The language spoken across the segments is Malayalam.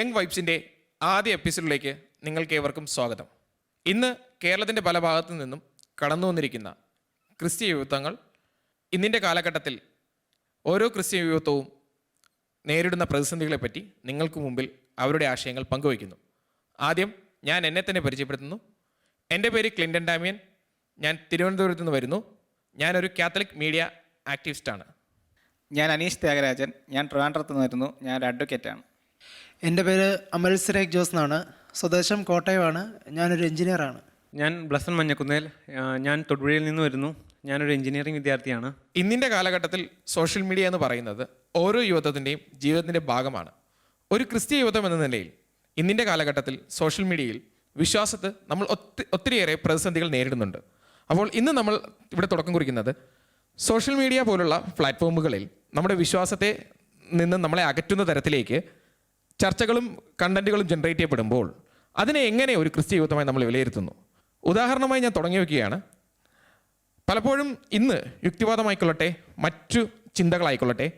യങ് വൈബ്സിന്റെ ആദ്യ എപ്പിസോഡിലേക്ക് നിങ്ങൾക്ക് ഏവർക്കും സ്വാഗതം. ഇന്ന് കേരളത്തിന്റെ പല ഭാഗത്തു നിന്നും കടന്നു വന്നിരിക്കുന്ന ക്രിസ്ത്യ യുവത്വങ്ങൾ ഇന്നിന്റെ കാലഘട്ടത്തിൽ ഓരോ ക്രിസ്ത്യ യുവത്വവും നേരിടുന്ന പ്രതിസന്ധികളെപ്പറ്റി നിങ്ങൾക്ക് മുമ്പിൽ അവരുടെ ആശയങ്ങൾ പങ്കുവയ്ക്കുന്നു. ആദ്യം ഞാൻ എന്നെ തന്നെ പരിചയപ്പെടുത്തുന്നു. എന്റെ പേര് ക്ലിൻഡൻ ഡാമിയൻ. ഞാൻ തിരുവനന്തപുരത്ത് നിന്ന് വരുന്നു. ഞാനൊരു കാത്തലിക് മീഡിയ ആക്ടിവിസ്റ്റാണ്. ഞാൻ അനീഷ് ത്യാഗരാജൻ. ഞാൻ ട്രിവാൻഡ്രത്ത് നിന്ന് വരുന്നു. ഞാൻ ഒരു അഡ്വക്കേറ്റാണ്. എന്റെ പേര് അമൽ സിരേഖ് ജോസ് എന്നാണ്. സ്വദേശം കോട്ടയമാണ്. ഞാനൊരു എഞ്ചിനീയറാണ്. ഞാൻ ബ്ലസൻ മഞ്ഞക്കുന്നേൽ ഞാൻ തൊടുപുഴയിൽ നിന്ന് വരുന്നു. ഞാനൊരു എഞ്ചിനീയറിംഗ് വിദ്യാർത്ഥിയാണ്. ഇന്നിന്റെ കാലഘട്ടത്തിൽ സോഷ്യൽ മീഡിയ എന്ന് പറയുന്നത് ഓരോ യുവത്വത്തിന്റെയും ജീവിതത്തിന്റെ ഭാഗമാണ്. ഒരു ക്രിസ്ത്യ യുവത്വം എന്ന നിലയിൽ ഇന്നിന്റെ കാലഘട്ടത്തിൽ സോഷ്യൽ മീഡിയയിൽ വിശ്വാസത്ത് നമ്മൾ ഒത്തി ഒത്തിരിയേറെ പ്രതിസന്ധികൾ നേരിടുന്നുണ്ട്. അപ്പോൾ ഇന്ന് നമ്മൾ ഇവിടെ തുടക്കം കുറിക്കുന്നത് സോഷ്യൽ മീഡിയ പോലുള്ള പ്ലാറ്റ്ഫോമുകളിൽ നമ്മുടെ വിശ്വാസത്തെ നിന്ന് നമ്മളെ അകറ്റുന്ന തരത്തിലേക്ക് ചർച്ചകളും കണ്ടന്റുകളും ജനറേറ്റ് ചെയ്യപ്പെടുമ്പോൾ അതിനെ എങ്ങനെ ഒരു ക്രിസ്ത്യ യുദ്ധമായി നമ്മൾ വിലയിരുത്തുന്നു? ഉദാഹരണമായി ഞാൻ തുടങ്ങി വയ്ക്കുകയാണ് പലപ്പോഴും ഇന്ന് യുക്തിവാദമായിക്കൊള്ളട്ടെ മറ്റു ചിന്തകളായിക്കൊള്ളട്ടെ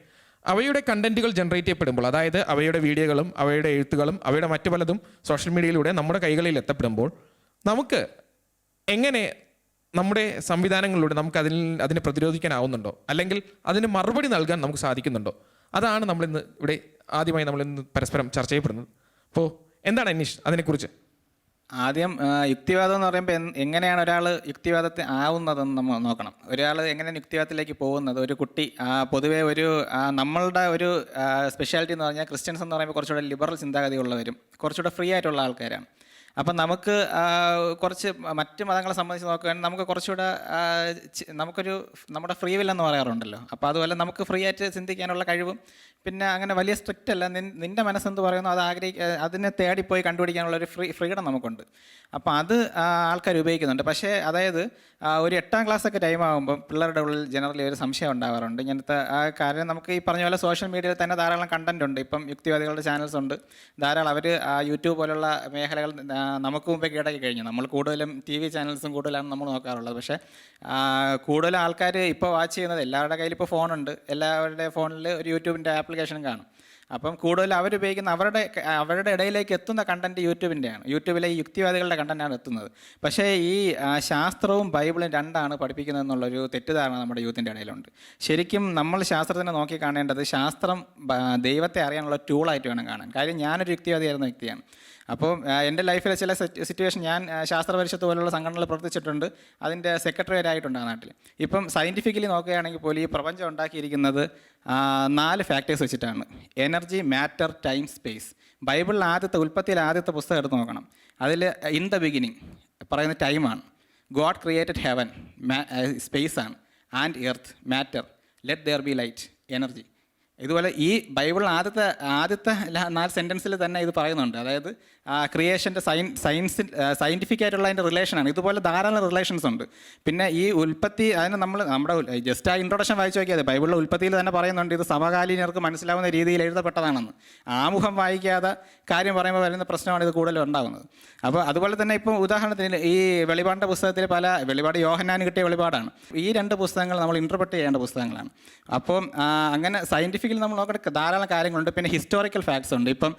അവയുടെ കണ്ടന്റുകൾ ജനറേറ്റ് ചെയ്യപ്പെടുമ്പോൾ അതായത് അവയുടെ വീഡിയോകളും അവയുടെ എഴുത്തുകളും അവയുടെ മറ്റു പലതും സോഷ്യൽ മീഡിയയിലൂടെ നമ്മുടെ കൈകളിൽ എത്തപ്പെടുമ്പോൾ നമുക്ക് എങ്ങനെ നമ്മുടെ സംവിധാനങ്ങളിലൂടെ നമുക്ക് അതിൽ അതിനെ പ്രതിരോധിക്കാനാവുന്നുണ്ടോ? അല്ലെങ്കിൽ അതിന് മറുപടി നൽകാൻ നമുക്ക് സാധിക്കുന്നുണ്ടോ? അതാണ് നമ്മളിന്ന് ഇവിടെ ആദ്യമായി നമ്മൾ ഇന്ന് പരസ്പരം ചർച്ച ചെയ്യപ്പെടുന്നത്. അപ്പോൾ എന്താണ് അനീഷ് അതിനെക്കുറിച്ച്. ആദ്യം യുക്തിവാദം എന്ന് പറയുമ്പോൾ എങ്ങനെയാണ് ഒരാൾ യുക്തിവാദത്തിൽ ആവുന്നതെന്ന് നമ്മൾ നോക്കണം. ഒരാൾ എങ്ങനെയാണ് യുക്തിവാദത്തിലേക്ക് പോകുന്നത്? ഒരു കുട്ടി പൊതുവെ ഒരു നമ്മളുടെ ഒരു സ്പെഷ്യാലിറ്റി എന്ന് പറഞ്ഞാൽ ക്രിസ്ത്യൻസ് എന്ന് പറയുമ്പോൾ കുറച്ചുകൂടെ ലിബറൽ ചിന്താഗതിയുള്ളവരും കുറച്ചുകൂടെ ഫ്രീ ആയിട്ടുള്ള ആൾക്കാരാണ്. അപ്പം നമുക്ക് കുറച്ച് മറ്റ് മതങ്ങളെ സംബന്ധിച്ച് നോക്കുകയാണെങ്കിൽ നമുക്ക് കുറച്ചുകൂടെ നമുക്കൊരു നമ്മുടെ ഫ്രീ വിൽ എന്ന് പറയാറുണ്ടല്ലോ. അപ്പോൾ അതുപോലെ നമുക്ക് ഫ്രീ ആയിട്ട് ചിന്തിക്കാനുള്ള കഴിവും. പിന്നെ അങ്ങനെ വലിയ സ്ട്രിക്റ്റ് അല്ല. നിൻ- നിന്റെ മനസ്സെന്ത് പറയുന്നു അത് ആഗ്രഹിക്ക അതിനെ തേടിപ്പോയി കണ്ടുപിടിക്കാനുള്ള ഒരു ഫ്രീ ഫ്രീഡം നമുക്കുണ്ട്. അപ്പോൾ അത് ആൾക്കാർ ഉപയോഗിക്കുന്നുണ്ട്. പക്ഷേ അതായത് ഒരു എട്ടാം ക്ലാസ് ഒക്കെ ടൈം ആകുമ്പോൾ പിള്ളേരുടെ ഉള്ളിൽ ജനറലി ഒരു സംശയം ഉണ്ടാവാറുണ്ട്. ഇങ്ങനത്തെ കാര്യം നമുക്ക് ഈ പറഞ്ഞ പോലെ സോഷ്യൽ മീഡിയയിൽ തന്നെ ധാരാളം കണ്ടന്റ് ഉണ്ട്. ഇപ്പം യുക്തിവാദികളുടെ ചാനൽസ് ഉണ്ട്. ധാരാളം അവർ യൂട്യൂബ് പോലുള്ള മേഖലകൾ നമുക്ക് മുമ്പേ കീഴടക്കി കഴിഞ്ഞു. നമ്മൾ കൂടുതലും ടി വി ചാനൽസും കൂടുതലാണ് നമ്മൾ നോക്കാറുള്ളത്. പക്ഷേ കൂടുതലും ആൾക്കാർ ഇപ്പോൾ വാച്ച് ചെയ്യുന്നത് എല്ലാവരുടെ കയ്യിൽ ഇപ്പോൾ ഫോണുണ്ട്. എല്ലാവരുടെ ഫോണിൽ ഒരു യൂട്യൂബിന്റെ ആപ്ലിക്കേഷനും കാണും. അപ്പം കൂടുതൽ അവരുപയോഗിക്കുന്ന അവരുടെ അവരുടെ ഇടയിലേക്ക് എത്തുന്ന കണ്ടന്റ് യൂട്യൂബിന്റെയാണ് യൂട്യൂബിലെ ഈ യുക്തിവാദികളുടെ കണ്ടന്റാണ് എത്തുന്നത്. പക്ഷേ ഈ ശാസ്ത്രവും ബൈബിളും രണ്ടാണ് പഠിപ്പിക്കുന്നത് എന്നുള്ളൊരു തെറ്റിദ്ധാരണ നമ്മുടെ യൂത്തിന്റെ ഇടയിലുണ്ട്. ശരിക്കും നമ്മൾ ശാസ്ത്രത്തിനെ നോക്കി കാണേണ്ടത് ശാസ്ത്രം ദൈവത്തെ അറിയാനുള്ള ടൂളായിട്ട് വേണം കാണാൻ. കാര്യം ഞാനൊരു യുക്തിവാദിയായിരുന്ന വ്യക്തിയാണ്. അപ്പോൾ എന്റെ ലൈഫിലെ ചില സിറ്റുവേഷൻ ഞാൻ ശാസ്ത്ര പരിഷത്ത് പോലുള്ള സംഘടനകൾ പ്രവർത്തിച്ചിട്ടുണ്ട്. അതിന്റെ സെക്രട്ടറി ആയിട്ടുണ്ട് ആ നാട്ടിൽ. ഇപ്പം സയന്റിഫിക്കലി നോക്കുകയാണെങ്കിൽ പോലും ഈ പ്രപഞ്ചം ഉണ്ടാക്കിയിരിക്കുന്നത് നാല് ഫാക്ടേഴ്സ് വെച്ചിട്ടാണ്. എനർജി മാറ്റർ ടൈം സ്പേസ് ബൈബിളിൽ ആദ്യത്തെ ഉൽപ്പത്തിയിൽ ആദ്യത്തെ പുസ്തകം എടുത്ത് നോക്കണം. അതിൽ ഇൻ ദ ബിഗിനിങ് പറയുന്ന ടൈമാണ് ഗോഡ് ക്രിയേറ്റഡ് ഹെവൻ സ്പേസ് ആണ്. And earth matter let there be light energy ഇതുപോലെ ഈ ബൈബിളിൽ ആദ്യത്തെ ആദ്യത്തെ നാല് സെന്റൻസിൽ തന്നെ ഇത് പറയുന്നുണ്ട്. അതായത് ക്രിയേഷന്റെ സയൻ സയൻസ് സയന്റിഫിക് ആയിട്ടുള്ള അതിന്റെ റിലേഷനാണ് ഇതുപോലെ ധാരാളം റിലേഷൻസ് ഉണ്ട്. പിന്നെ ഈ ഉൽപ്പത്തി അതിന് നമ്മൾ നമ്മുടെ ജസ്റ്റ് ആ ഇൻട്രൊഡക്ഷൻ വായിച്ചു നോക്കിയാൽ ബൈബിളിലെ ഉൽപ്പത്തിയിൽ തന്നെ പറയുന്നുണ്ട് ഇത് സമകാലീനർക്ക് മനസ്സിലാവുന്ന രീതിയിൽ എഴുതപ്പെട്ടതാണെന്ന്. ആമുഖം വായിക്കാതെ കാര്യം പറയുമ്പോൾ വരുന്ന പ്രശ്നമാണ് ഇത് കൂടുതലും ഉണ്ടാകുന്നത് അപ്പോൾ അതുപോലെ തന്നെ ഇപ്പോൾ ഉദാഹരണത്തിന് ഈ വെളിപാടിന്റെ പുസ്തകത്തിൽ പല വെളിപാട് യോഹന്നാൻ കിട്ടിയ വെളിപാടാണ്. ഈ രണ്ട് പുസ്തകങ്ങൾ നമ്മൾ ഇന്റർപ്രറ്റ് ചെയ്യേണ്ട പുസ്തകങ്ങളാണ്. അപ്പോൾ അങ്ങനെ സയന്റിഫിക്കലി നമ്മൾ നോക്കേണ്ട ധാരാളം കാര്യങ്ങളുണ്ട്. പിന്നെ ഹിസ്റ്റോറിക്കൽ ഫാക്ട്സ് ഉണ്ട്. ഇപ്പം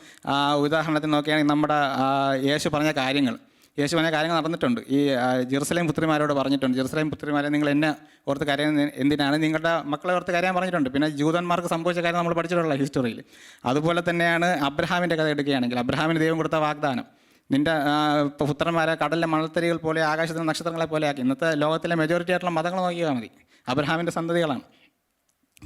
ഉദാഹരണത്തിന് നോക്കുകയാണെങ്കിൽ നമ്മുടെ ആ, യേശു പറഞ്ഞ കാര്യങ്ങൾ. യേശു പറഞ്ഞ കാര്യങ്ങൾ നടന്നിട്ടുണ്ട്. ഈ ജെറുസലേം പുത്രിമാരോട് പറഞ്ഞിട്ടുണ്ട്. ജെറുസലേം പുത്രിമാരെ നിങ്ങൾ എന്നെ ഓർത്ത് കരയാൻ എന്തിനാണ്? നിങ്ങളുടെ മക്കളെ ഓർത്ത് കരയാൻ പറഞ്ഞിട്ടുണ്ട്. പിന്നെ ജൂതന്മാർക്ക് സംഭവിച്ച കാര്യം നമ്മൾ പഠിച്ചിട്ടുള്ള ഹിസ്റ്ററിയിൽ. അതുപോലെ തന്നെയാണ് അബ്രഹാമിന്റെ കഥ എടുക്കുകയാണെങ്കിൽ. അബ്രഹാമിന് ദൈവം കൊടുത്ത വാഗ്ദാനം. നിന്റെ പുത്രന്മാരെ കടലിലെ മണൽത്തരികൾ പോലെ ആകാശത്തിലെ നക്ഷത്രങ്ങളെ പോലെ ആക്കി. ഇന്നത്തെ ലോകത്തിലെ മെജോറിറ്റി ആയിട്ടുള്ള മതങ്ങൾ നോക്കിയാൽ മതി. അബ്രഹാമിന്റെ സന്തതികളാണ്.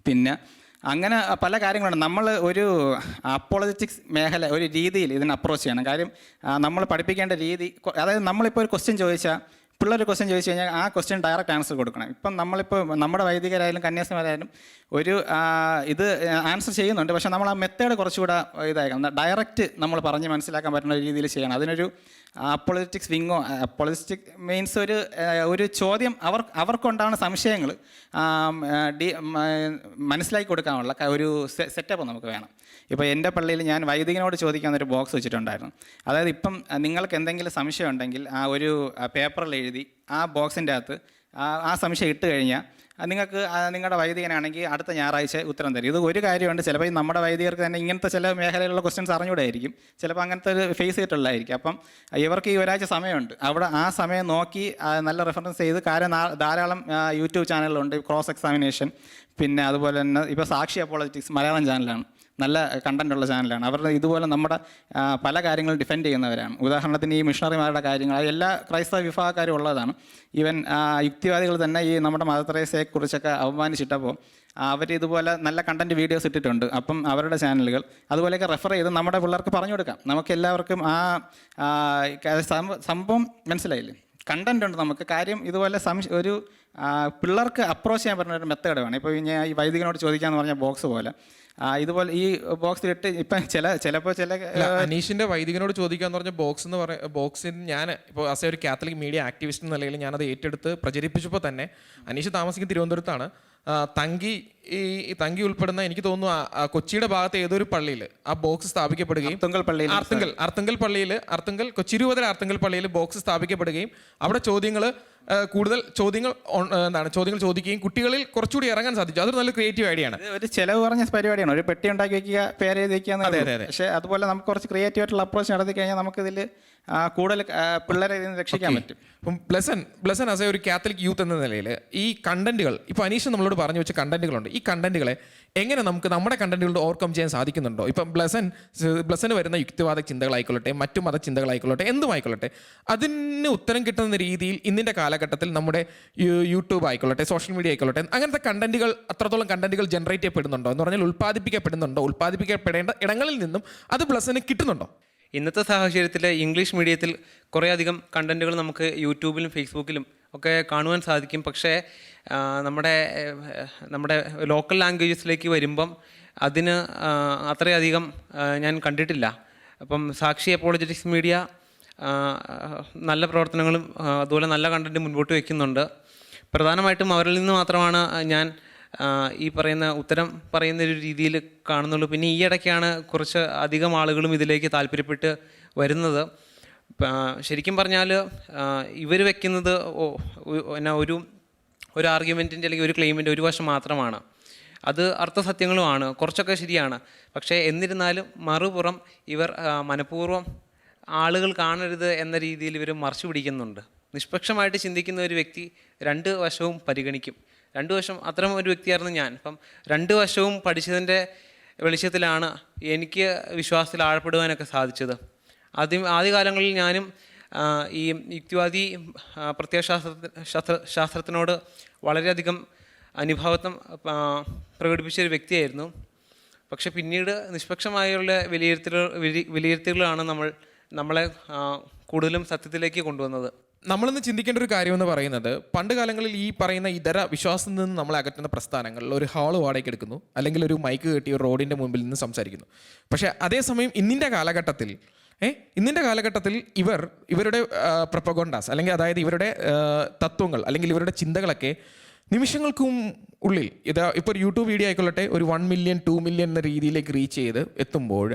പിന്നെ അങ്ങനെ പല കാര്യങ്ങളുണ്ട്. നമ്മൾ ഒരു അപ്പോളജിറ്റിക്സ് മേഖല ഒരു രീതിയിൽ ഇതിനെ അപ്രോച്ച് ചെയ്യണം. കാര്യം നമ്മൾ പഠിപ്പിക്കേണ്ട രീതി അതായത് നമ്മളിപ്പോൾ ഒരു ക്വസ്റ്റ്യൻ ചോദിച്ചാൽ പിള്ളേർ ക്വസ്റ്റ്യൻ ചോദിച്ചു കഴിഞ്ഞാൽ ആ ക്വസ്റ്റ്യൻ ഡയറക്റ്റ് ആൻസർ കൊടുക്കണം. ഇപ്പം നമ്മളിപ്പോൾ നമ്മുടെ വൈദികരായാലും കന്യാസിമാരായാലും ഒരു ഇത് ആൻസർ ചെയ്യുന്നുണ്ട്. പക്ഷേ നമ്മൾ ആ മെത്തേഡ് കുറച്ചുകൂടെ ഇതായിരിക്കണം ഡയറക്റ്റ് നമ്മൾ പറഞ്ഞ് മനസ്സിലാക്കാൻ പറ്റുന്ന രീതിയിൽ ചെയ്യണം. അതിനൊരു അപ്പോളിറ്റിക് സ്വിങ്ങോ പൊളിറ്റിക് മീൻസ് ഒരു ഒരു ചോദ്യം അവർ അവർക്കുണ്ടാകുന്ന സംശയങ്ങൾ മനസ്സിലാക്കി കൊടുക്കാനുള്ള ഒരു സെറ്റപ്പ് നമുക്ക് വേണം. ഇപ്പോൾ എന്റെ പള്ളിയിൽ ഞാൻ വൈദികനോട് ഒരു ബോക്സ് വെച്ചിട്ടുണ്ടായിരുന്നു. അതായത് ഇപ്പം നിങ്ങൾക്ക് എന്തെങ്കിലും സംശയം ഉണ്ടെങ്കിൽ ആ ഒരു പേപ്പറിൽ എഴുതി ആ ബോക്സിന്റെ അകത്ത് ആ- സംശയം ഇട്ട് കഴിഞ്ഞാൽ നിങ്ങൾക്ക് നിങ്ങളുടെ വൈദികനാണെങ്കിൽ അടുത്ത ഞായറാഴ്ച ഉത്തരം തരും. ഇത് ഒരു കാര്യമുണ്ട് ചിലപ്പോൾ നമ്മുടെ വൈദികർക്ക് തന്നെ ഇങ്ങനത്തെ ചില മേഖലയിലുള്ള ക്വസ്റ്റ്യൻസ് അറിഞ്ഞുകൂടായിരിക്കും. ചിലപ്പോൾ അങ്ങനത്തെ ഒരു ഫേസ് ചെയ്തിട്ടുള്ളതായിരിക്കും അപ്പം ഇവർക്ക് ഈ ഒരാഴ്ച സമയമുണ്ട്. അവിടെ ആ സമയം നോക്കി നല്ല റെഫറൻസ് ചെയ്ത് കാര്യം ധാരാളം യൂട്യൂബ് ചാനലുകളുണ്ട് ക്രോസ് എക്സാമിനേഷൻ പിന്നെ അതുപോലെ തന്നെ ഇപ്പോൾ സാക്ഷി അപ്പോളജിറ്റിക്സ് മലയാളം ചാനലാണ് നല്ല കണ്ടന്റ് ഉള്ള ചാനലാണ് അവർ ഇതുപോലെ നമ്മുടെ പല കാര്യങ്ങളും ഡിഫെൻഡ് ചെയ്യുന്നവരാണ്. ഉദാഹരണത്തിന് ഈ മിഷണറിമാരുടെ കാര്യങ്ങൾ എല്ലാ ക്രൈസ്തവ വിഭാഗക്കാരും ഉള്ളതാണ്. ഈവൻ യുക്തിവാദികൾ തന്നെ ഈ നമ്മുടെ മതത്രേസയെക്കുറിച്ചൊക്കെ അപമാനിച്ചിട്ടപ്പോൾ അവർ ഇതുപോലെ നല്ല കണ്ടന്റ് വീഡിയോസ് ഇട്ടിട്ടുണ്ട്. അപ്പം അവരുടെ ചാനലുകൾ അതുപോലെയൊക്കെ റെഫർ ചെയ്ത് നമ്മുടെ പിള്ളേർക്ക് പറഞ്ഞു കൊടുക്കാം. നമുക്ക് എല്ലാവർക്കും ആ, സംഭവം മനസ്സിലായില്ലേ? കണ്ടന്റ് ഉണ്ട് നമുക്ക്. കാര്യം ഇതുപോലെ സംശ ഒരു പിള്ളേർക്ക് അപ്രോച്ച് ചെയ്യാൻ പറ്റുന്ന ഒരു മെത്തേഡ് വേണം. ഇപ്പോൾ ഞാൻ ഈ വൈദികനോട് ചോദിക്കാന്ന് പറഞ്ഞ ബോക്സ് പോലെ. ഇതുപോലെ ഈ ബോക്സിൽ ഇട്ട് ഇപ്പം ചില ചിലപ്പോൾ ചില അനീഷിന്റെ വൈദികനോട് ചോദിക്കാന്ന് പറഞ്ഞ ബോക്സ് എന്ന് പറയുന്ന ബോക്സിൽ ഞാൻ ഇപ്പോൾ ആസ് എ ഒരു കാത്തലിക് മീഡിയ ആക്ടിവിസ്റ്റ് എന്ന നിലയിൽ ഞാനത് ഏറ്റെടുത്ത് പ്രചരിപ്പിച്ചപ്പോൾ തന്നെ അനീഷ് താമസിക്കുന്ന തിരുവനന്തപുരത്താണ്. തങ്കി ഈ തങ്കി ഉൾപ്പെടുന്ന എനിക്ക് തോന്നുന്നു കൊച്ചിയുടെ ഭാഗത്ത് ഏതൊരു പള്ളിയിൽ ആ ബോക്സ് സ്ഥാപിക്കപ്പെടുകയും പള്ളിയിൽ അർത്തുങ്കൽ അർത്തുങ്കൽ പള്ളിയിൽ അർത്തുങ്കൽ കൊച്ചിരുപതിൽ അർത്തുങ്കൽ പള്ളിയിൽ ബോക്സ് സ്ഥാപിക്കപ്പെടുകയും അവിടെ ചോദ്യങ്ങൾ കൂടുതൽ ചോദ്യങ്ങൾ എന്താണ് ചോദ്യങ്ങൾ ചോദിക്കുകയും കുട്ടികളിൽ കുറച്ചുകൂടി ഇറങ്ങാൻ സാധിച്ചു. അതൊരു നല്ല ക്രിയേറ്റീവ് ഐഡിയ ആണ്. ഒരു ചിലവ് കുറഞ്ഞ പരിപാടിയാണ്. ഒരു പെട്ടി ഉണ്ടാക്കി വെക്കുക പേര് എഴുതി വെക്കുക അതെ, അതെ, അതെ. പക്ഷേ അതുപോലെ നമുക്ക് കുറച്ച് ക്രിയേറ്റീവ് ആയിട്ടുള്ള അപ്രോച്ച് നടത്തി കഴിഞ്ഞാൽ നമുക്ക് നമുക്കിതിൽ കൂടുതൽ പിള്ളേരെ ഇതിൽ നിന്ന് രക്ഷിക്കാൻ പറ്റും. അപ്പം ബ്ലസൻ ബ്ലസൻ ആസ് എ ഒരു കാത്തലിക് യൂത്ത് എന്ന നിലയിൽ ഈ കണ്ടന്റുകൾ ഇപ്പോൾ അനീഷ് നമ്മളോട് പറഞ്ഞു വെച്ച കണ്ടന്റുകളുണ്ട് ഈ കണ്ടന്റുകളെ എങ്ങനെ നമുക്ക് നമ്മുടെ കണ്ടന്റുകളുടെ ഓവർകം ചെയ്യാൻ സാധിക്കുന്നുണ്ടോ? ഇപ്പം ബ്ലസൻ ബ്ലസന് വരുന്ന യുക്തിവാദ ചിന്തകളായിക്കൊള്ളട്ടെ മറ്റു മത ചിന്തകളായിക്കൊള്ളട്ടെ എന്തുമായിക്കൊള്ളട്ടെ അതിന് ഉത്തരം കിട്ടുന്ന രീതിയിൽ ഇന്നിന്റെ കാലഘട്ടത്തിൽ നമ്മുടെ യൂട്യൂബ് ആയിക്കൊള്ളട്ടെ സോഷ്യൽ മീഡിയ ആയിക്കൊള്ളട്ടെ അങ്ങനത്തെ കണ്ടന്റുകൾ അത്രത്തോളം കണ്ടന്റുകൾ ജനറേറ്റ് ചെയ്യപ്പെടുന്നുണ്ടോ? എന്ന് പറഞ്ഞാൽ ഉൽപ്പാദിപ്പിക്കപ്പെടുന്നുണ്ടോ? ഉൽപ്പാദിപ്പിക്കപ്പെടേണ്ട ഇടങ്ങളിൽ നിന്നും അത് ബ്ലസന് കിട്ടുന്നുണ്ടോ? ഇന്നത്തെ സാഹചര്യത്തിൽ ഇംഗ്ലീഷ് മീഡിയത്തിൽ കുറേയധികം കണ്ടന്റുകൾ നമുക്ക് യൂട്യൂബിലും ഫേസ്ബുക്കിലും ഒക്കെ കാണുവാൻ സാധിക്കും. പക്ഷേ നമ്മുടെ നമ്മുടെ ലോക്കൽ ലാംഗ്വേജസിലേക്ക് വരുമ്പം അതിന് അത്രയധികം ഞാൻ കണ്ടിട്ടില്ല. അപ്പം സാക്ഷി അപ്പോളജറ്റിക്സ് മീഡിയ നല്ല പ്രവർത്തനങ്ങളും അതുപോലെ നല്ല കണ്ടന്റ് മുൻപോട്ട് വയ്ക്കുന്നുണ്ട് പ്രധാനമായിട്ടും അവരിൽ നിന്ന് മാത്രമാണ് ഞാൻ ഈ പറയുന്ന ഉത്തരം പറയുന്ന ഒരു രീതിയിൽ കാണുന്നുള്ളൂ. പിന്നെ ഈ ഇടയ്ക്കാണ് കുറച്ച് അധികം ആളുകളും ഇതിലേക്ക് താല്പര്യപ്പെട്ട് വരുന്നത്. ശരിക്കും പറഞ്ഞാൽ ഇവർ വെക്കുന്നത് എന്നാ ഒരു ഒരു ആർഗ്യുമെന്റിന്റെ അല്ലെങ്കിൽ ഒരു ക്ലെയിമിന്റെ ഒരു വശം മാത്രമാണ്. അത് അർത്ഥസത്യങ്ങളുമാണ്. കുറച്ചൊക്കെ ശരിയാണ്. പക്ഷേ എന്നിരുന്നാലും മറുപുറം ഇവർ മനഃപൂർവം ആളുകൾ കാണരുത് എന്ന രീതിയിൽ ഇവർ മറച്ചു പിടിക്കുന്നുണ്ട്. നിഷ്പക്ഷമായിട്ട് ചിന്തിക്കുന്ന ഒരു വ്യക്തി രണ്ട് വശവും പരിഗണിക്കും. രണ്ട് വശം അത്തരം ഒരു വ്യക്തിയായിരുന്നു ഞാൻ. അപ്പം രണ്ട് വശവും പഠിച്ചതിന്റെ വെളിച്ചത്തിലാണ് എനിക്ക് വിശ്വാസത്തിൽ ആഴപ്പെടുവാനൊക്കെ സാധിച്ചത്. ആദ്യം ആദ്യകാലങ്ങളിൽ ഞാനും ഈ യുക്തിവാദി പ്രത്യയശാസ്ത്ര ശാസ്ത്ര ശാസ്ത്രത്തിനോട് വളരെയധികം അനുഭാവത്വം പ്രകടിപ്പിച്ച ഒരു വ്യക്തിയായിരുന്നു. പക്ഷെ പിന്നീട് നിഷ്പക്ഷമായുള്ള വിലയിരുത്തലുകൾ വിലി- വിലയിരുത്തലുകളാണ് നമ്മൾ നമ്മളെ കൂടുതലും സത്യത്തിലേക്ക് കൊണ്ടുവന്നത്. നമ്മളിന്ന് ചിന്തിക്കേണ്ട ഒരു കാര്യം എന്ന് പറയുന്നത് പണ്ട് കാലങ്ങളിൽ ഈ പറയുന്ന ഇതര വിശ്വാസത്തിൽ നിന്ന് നമ്മളെ അകറ്റുന്ന പ്രസ്ഥാനങ്ങളിൽ ഒരു ഹാൾ വാടകയ്ക്ക് എടുക്കുന്നു അല്ലെങ്കിൽ ഒരു മൈക്ക് കെട്ടി റോഡിന്റെ മുമ്പിൽ നിന്ന് സംസാരിക്കുന്നു. പക്ഷേ അതേസമയം ഇന്നിന്റെ കാലഘട്ടത്തിൽ ഏ ഇന്നിന്റെ കാലഘട്ടത്തിൽ ഇവർ ഇവരുടെ പ്രപ്പഗോണ്ടാസ് അല്ലെങ്കിൽ അതായത് ഇവരുടെ തത്വങ്ങൾ അല്ലെങ്കിൽ ഇവരുടെ ചിന്തകളൊക്കെ നിമിഷങ്ങൾക്കും ഉള്ളിൽ ഇത് ഇപ്പോൾ ഒരു യൂട്യൂബ് വീഡിയോ ആയിക്കൊള്ളട്ടെ ഒരു വൺ മില്യൺ ടു മില്യൺ എന്ന രീതിയിലേക്ക് റീച്ച് ചെയ്ത് എത്തുമ്പോൾ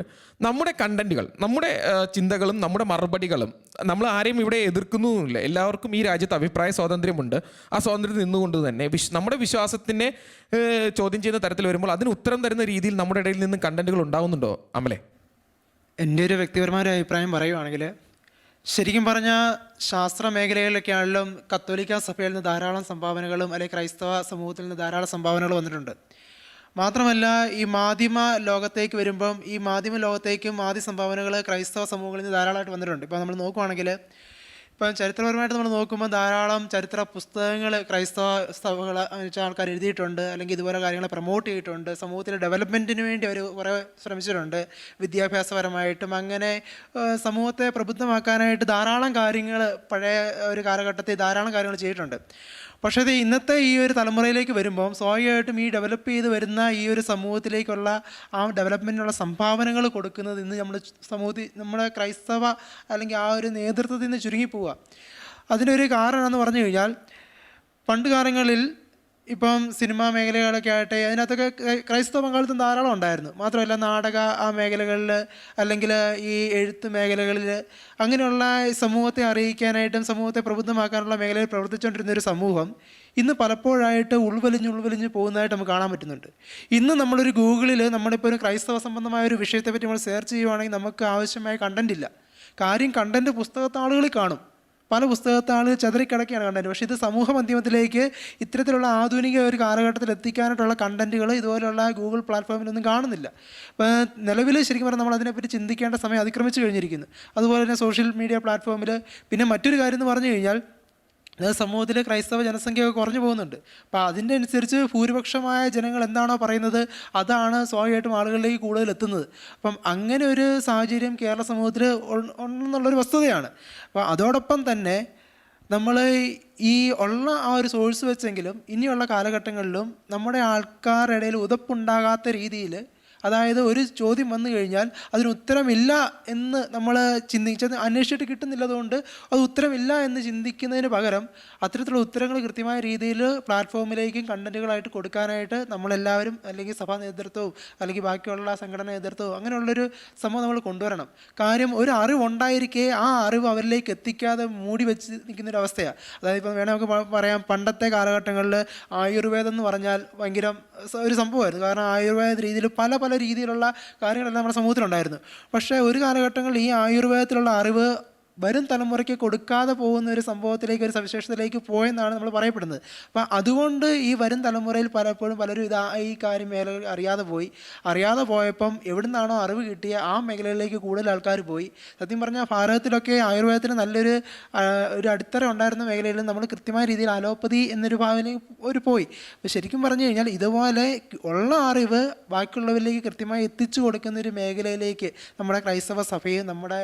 നമ്മുടെ കണ്ടന്റുകൾ നമ്മുടെ ചിന്തകളും നമ്മുടെ മറുപടികളും നമ്മൾ ആരെയും ഇവിടെ എതിർക്കുന്നുമില്ല. എല്ലാവർക്കും ഈ രാജ്യത്ത് അഭിപ്രായ സ്വാതന്ത്ര്യമുണ്ട്. ആ സ്വാതന്ത്ര്യം നിന്നുകൊണ്ട് തന്നെ വിശ് നമ്മുടെ വിശ്വാസത്തിനെ ചോദ്യം ചെയ്യുന്ന തരത്തിൽ വരുമ്പോൾ അതിന് ഉത്തരം തരുന്ന രീതിയിൽ നമ്മുടെ ഇടയിൽ നിന്ന് കണ്ടന്റുകൾ ഉണ്ടാവുന്നുണ്ടോ അമലെ? എന്റെ ഒരു വ്യക്തിപരമായ അഭിപ്രായം പറയുവാണെങ്കിൽ ശരിക്കും പറഞ്ഞാൽ ശാസ്ത്ര മേഖലകളിലൊക്കെ ആണെങ്കിലും കത്തോലിക്ക സഭയിൽ നിന്ന് ധാരാളം സംഭാവനകളും അല്ലെങ്കിൽ ക്രൈസ്തവ സമൂഹത്തിൽ നിന്ന് ധാരാളം സംഭാവനകൾ വന്നിട്ടുണ്ട്. മാത്രമല്ല ഈ മാധ്യമ ലോകത്തേക്ക് വരുമ്പം ഈ മാധ്യമ ലോകത്തേക്കും ആദ്യ സംഭാവനകൾ ക്രൈസ്തവ സമൂഹങ്ങളിൽ നിന്ന് ധാരാളമായിട്ട് വന്നിട്ടുണ്ട്. ഇപ്പോൾ നമ്മൾ നോക്കുവാണെങ്കിൽ ഇപ്പം ചരിത്രപരമായിട്ട് നമ്മൾ നോക്കുമ്പോൾ ധാരാളം ചരിത്ര പുസ്തകങ്ങൾ ക്രൈസ്തവ സഭകൾ ആൾക്കാർ എഴുതിയിട്ടുണ്ട് അല്ലെങ്കിൽ ഇതുപോലെ കാര്യങ്ങളെ പ്രൊമോട്ട് ചെയ്തിട്ടുണ്ട്. സമൂഹത്തിലെ ഡെവലപ്മെന്റിന് വേണ്ടി അവർ കുറേ ശ്രമിച്ചിട്ടുണ്ട്. വിദ്യാഭ്യാസപരമായിട്ടും അങ്ങനെ സമൂഹത്തെ പ്രബുദ്ധമാക്കാനായിട്ട് ധാരാളം കാര്യങ്ങൾ പഴയ ഒരു കാലഘട്ടത്തിൽ ധാരാളം കാര്യങ്ങൾ ചെയ്തിട്ടുണ്ട്. പക്ഷേ ഇത് ഇന്നത്തെ ഈ ഒരു തലമുറയിലേക്ക് വരുമ്പോൾ സ്വാഭാവികമായിട്ടും ഈ ഡെവലപ്പ് ചെയ്ത് വരുന്ന ഈ ഒരു സമൂഹത്തിലേക്കുള്ള ആ ഡെവലപ്മെന്റിനുള്ള സംഭാവനകൾ കൊടുക്കുന്നത് ഇന്ന് നമ്മുടെ സമൂഹത്തിൽ നമ്മുടെ ക്രൈസ്തവ അല്ലെങ്കിൽ ആ ഒരു നേതൃത്വത്തിൽ നിന്ന് ചുരുങ്ങിപ്പോവുക അതിനൊരു കാരണം എന്ന് പറഞ്ഞു കഴിഞ്ഞാൽ പണ്ട് കാലങ്ങളിൽ ഇപ്പം സിനിമാ മേഖലകളൊക്കെ ആകട്ടെ അതിനകത്തൊക്കെ ക്രൈ- ക്രൈസ്തവ പങ്കാളിത്തം ധാരാളം ഉണ്ടായിരുന്നു. മാത്രമല്ല നാടക ആ മേഖലകളിൽ അല്ലെങ്കിൽ ഈ എഴുത്ത് മേഖലകളിൽ അങ്ങനെയുള്ള സമൂഹത്തെ അറിയിക്കാനായിട്ടും സമൂഹത്തെ പ്രബുദ്ധമാക്കാനുള്ള മേഖലയിൽ പ്രവർത്തിച്ചുകൊണ്ടിരുന്ന ഒരു സമൂഹം ഇന്ന് പലപ്പോഴായിട്ട് ഉൾവലിഞ്ഞ് ഉൾവലിഞ്ഞ് പോകുന്നതായിട്ട് നമുക്ക് കാണാൻ പറ്റുന്നുണ്ട്. ഇന്ന് നമ്മളൊരു ഗൂഗിളിൽ നമ്മളിപ്പോൾ ഒരു ക്രൈസ്തവ സംബന്ധമായ ഒരു വിഷയത്തെപ്പറ്റി നമ്മൾ സെർച്ച് ചെയ്യുവാണെങ്കിൽ നമുക്ക് ആവശ്യമായ കണ്ടന്റ് ഇല്ല. കാര്യം കണ്ടന്റ് പുസ്തകത്താളുകളിൽ കാണും. പല പുസ്തകത്താളുകൾ ചതറിക്കിടക്കുകയാണ് കണ്ടന്റ് പക്ഷേ ഇത് സമൂഹ മാധ്യമത്തിലേക്ക് ഇത്തരത്തിലുള്ള ആധുനിക ഒരു കാലഘട്ടത്തിൽ എത്തിക്കാനായിട്ടുള്ള കണ്ടന്റുകൾ ഇതുപോലുള്ള ഗൂഗിൾ പ്ലാറ്റ്ഫോമിലൊന്നും കാണുന്നില്ല. അപ്പോൾ നിലവിൽ ശരിക്കും പറഞ്ഞാൽ നമ്മൾ അതിനെപ്പറ്റി ചിന്തിക്കേണ്ട സമയം അതിക്രമിച്ചു കഴിഞ്ഞിരിക്കുന്നു. അതുപോലെ തന്നെ സോഷ്യൽ മീഡിയ പ്ലാറ്റ്ഫോമിൽ പിന്നെ മറ്റൊരു കാര്യം എന്ന് പറഞ്ഞു കഴിഞ്ഞാൽ അതായത് സമൂഹത്തിൽ ക്രൈസ്തവ ജനസംഖ്യയൊക്കെ കുറഞ്ഞു പോകുന്നുണ്ട്. അപ്പോൾ അതിന്റെ അനുസരിച്ച് ഭൂരിപക്ഷമായ ജനങ്ങൾ എന്താണോ പറയുന്നത് അതാണ് സ്വാഭാവികമായിട്ടും ആളുകളിലേക്ക് കൂടുതൽ എത്തുന്നത്. അപ്പം അങ്ങനെ ഒരു സാഹചര്യം കേരള സമൂഹത്തിൽ ഉണ്ടെന്നുള്ളൊരു വസ്തുതയാണ്. അപ്പോൾ അതോടൊപ്പം തന്നെ നമ്മൾ ഈ ഉള്ള ആ ഒരു സോഴ്സ് വെച്ചെങ്കിലും ഇനിയുള്ള കാലഘട്ടങ്ങളിലും നമ്മുടെ ആൾക്കാരുടെ ഇടയിൽ ഉതപ്പുണ്ടാകാത്ത രീതിയിൽ അതായത് ഒരു ചോദ്യം വന്നു കഴിഞ്ഞാൽ അതിന് ഉത്തരമില്ല എന്ന് നമ്മൾ ചിന്തിച്ചത് അന്വേഷിച്ചിട്ട് കിട്ടുന്നില്ലതുകൊണ്ട് അത് ഉത്തരമില്ല എന്ന് ചിന്തിക്കുന്നതിന് പകരം അത്തരത്തിലുള്ള ഉത്തരങ്ങൾ കൃത്യമായ രീതിയിൽ പ്ലാറ്റ്ഫോമിലേക്കും കണ്ടന്റുകളായിട്ട് കൊടുക്കാനായിട്ട് നമ്മളെല്ലാവരും അല്ലെങ്കിൽ സഭാ നേതൃത്വവും അല്ലെങ്കിൽ ബാക്കിയുള്ള സംഘടനാ നേതൃത്വവും അങ്ങനെയുള്ളൊരു സംഭവം നമ്മൾ കൊണ്ടുവരണം. കാര്യം ഒരു അറിവുണ്ടായിരിക്കെ ആ അറിവ് അവരിലേക്ക് എത്തിക്കാതെ മൂടി വെച്ച് നിൽക്കുന്നൊരു അവസ്ഥയാണ്. അതായത് ഇപ്പം വേണേൽ നമുക്ക് പറയാം പണ്ടത്തെ കാലഘട്ടങ്ങളിൽ ആയുർവേദം എന്ന് പറഞ്ഞാൽ ഭയങ്കര ഒരു സംഭവമായിരുന്നു. കാരണം ആയുർവേദ രീതിയിൽ പല പല രീതിയിലുള്ള കാര്യങ്ങളെല്ലാം നമ്മുടെ സമൂഹത്തിലുണ്ടായിരുന്നു. പക്ഷേ ഒരു കാലഘട്ടങ്ങളിൽ ഈ ആയുർവേദത്തിലുള്ള അറിവ് വരും തലമുറയ്ക്ക് കൊടുക്കാതെ പോകുന്ന ഒരു സംഭവത്തിലേക്ക് ഒരു സവിശേഷതയിലേക്ക് പോയെന്നാണ് നമ്മൾ പറയപ്പെടുന്നത്. അപ്പം അതുകൊണ്ട് ഈ വരും തലമുറയിൽ പലപ്പോഴും പലരും ഇതാ ഈ കാര്യം മേഖല അറിയാതെ പോയി. അറിയാതെ പോയപ്പം എവിടുന്നാണോ അറിവ് കിട്ടിയ ആ മേഖലകളിലേക്ക് കൂടുതൽ ആൾക്കാർ പോയി. സത്യം പറഞ്ഞാൽ ഭാരതത്തിലൊക്കെ ആയുർവേദത്തിന് നല്ലൊരു ഒരു അടിത്തറ ഉണ്ടായിരുന്ന മേഖലയിൽ നമ്മൾ കൃത്യമായ രീതിയിൽ അലോപ്പതി എന്നൊരു ഭാവന ഒരു പോയി. അപ്പോൾ ശരിക്കും പറഞ്ഞു കഴിഞ്ഞാൽ ഇതുപോലെ ഉള്ള അറിവ് ബാക്കിയുള്ളവരിലേക്ക് കൃത്യമായി എത്തിച്ചു കൊടുക്കുന്ന ഒരു മേഖലയിലേക്ക് നമ്മുടെ ക്രൈസ്തവ സഭയും നമ്മുടെ